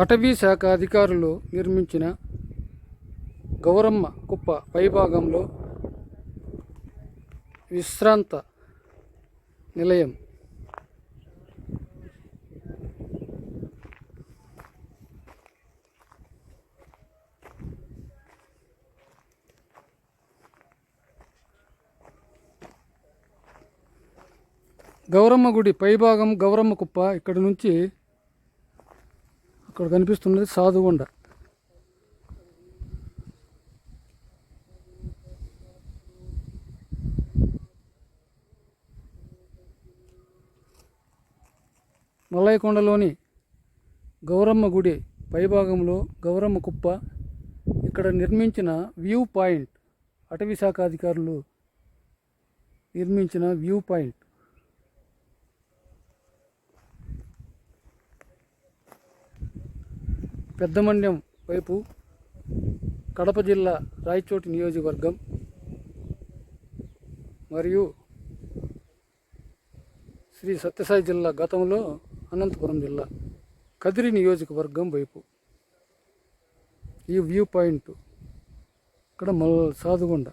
అటవీ శాఖ అధికారులు నిర్మించిన గౌరమ్మ కుప్ప పైభాగంలో విశ్రాంత నిలయం. గౌరమ్మ గుడి పైభాగం గౌరమ్మ కుప్ప ఇక్కడ నుంచి ఇక్కడ కనిపిస్తున్నది సాధుగొండ. మల్లయ్యకొండలోని గౌరమ్మ గుడి పైభాగంలో గౌరమ్మ కుప్ప ఇక్కడ నిర్మించిన వ్యూ పాయింట్. అటవీ శాఖ అధికారులు నిర్మించిన వ్యూ పాయింట్. పెద్దమండ్యం వైపు కడప జిల్లా రాయచోటి నియోజకవర్గం మరియు శ్రీ సత్యసాయి జిల్లా గతంలో అనంతపురం జిల్లా కదిరి నియోజకవర్గం వైపు. ఈ వ్యూ పాయింట్ ఇక్కడ మల్ సాధుగొండ.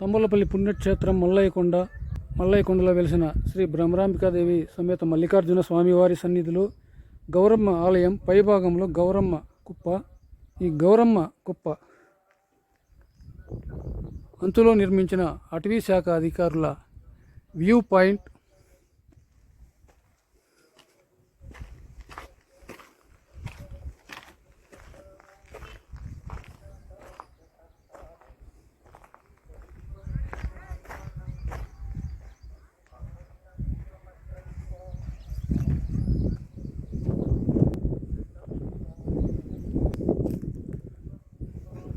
తమ్మలపల్లి పుణ్యక్షేత్రం మల్లయ్యకొండ. మల్లయ్యకొండలో వెలిసిన శ్రీ భ్రమరాంబికాదేవి సమేత మల్లికార్జున స్వామివారి సన్నిధిలో గౌరమ్మ ఆలయం పైభాగంలో గౌరమ్మ కుప్ప ఈ గౌరమ్మ కుప్ప అంచులో నిర్మించిన అటవీ శాఖ అధికారుల వ్యూ పాయింట్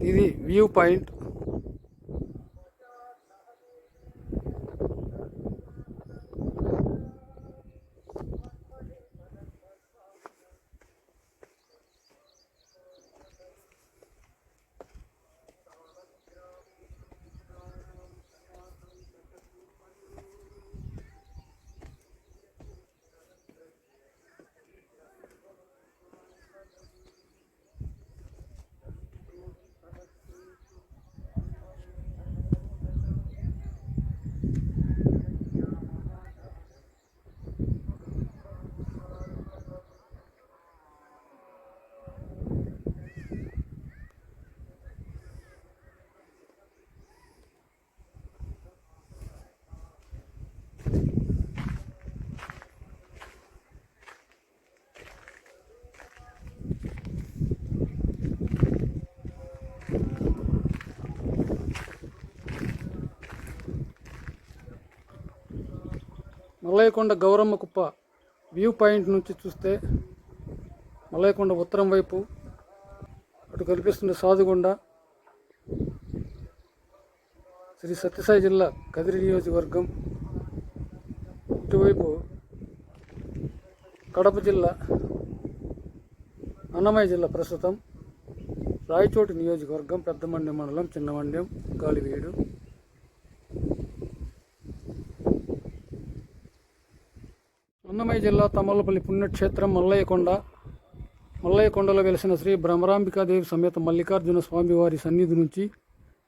ఇది view point Malayakonda Gauramma Kuppa view point నుంచి చూస్తే మలయకొండ ఉత్తరం వైపు అటు కనిపిస్తున్న సాధుగొండ శ్రీ సత్యసాయి జిల్లా కదిరి నియోజకవర్గం ఇటువైపు కడప జిల్లా అన్నమయ్య జిల్లా ప్రస్తుతం రాయచోటి నియోజకవర్గం పెద్దమండ్యం మండలం చిన్నమండ్యం గాలివీడు. అన్నమయ్య జిల్లా తమ్మలపల్లి పుణ్యక్షేత్రం మల్లయ్యకొండ. మల్లయ్యకొండలో వెలిసిన శ్రీ భ్రమరాంబికాదేవి సమేత మల్లికార్జున స్వామివారి సన్నిధి నుంచి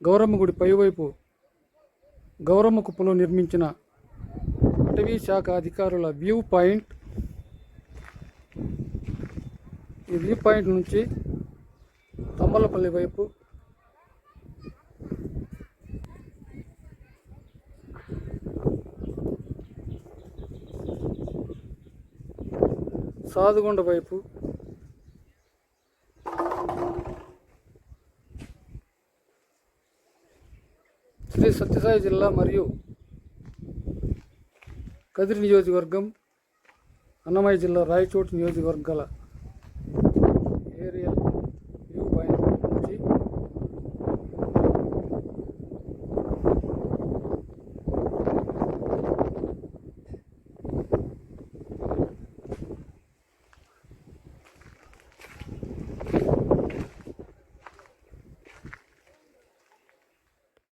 గౌరమ్మ గుడి పైవైపు గౌరమ్మ కుప్పలో నిర్మించిన అటవీ శాఖ అధికారుల వ్యూ పాయింట్. ఈ వ్యూ పాయింట్ నుంచి తమ్మలపల్లి వైపు సాధుగొండ వైపు. శ్రీ సత్యసాయి జిల్లా మరియు కదిరి నియోజకవర్గం అన్నమయ్య జిల్లా రాయచోటి నియోజకవర్గాల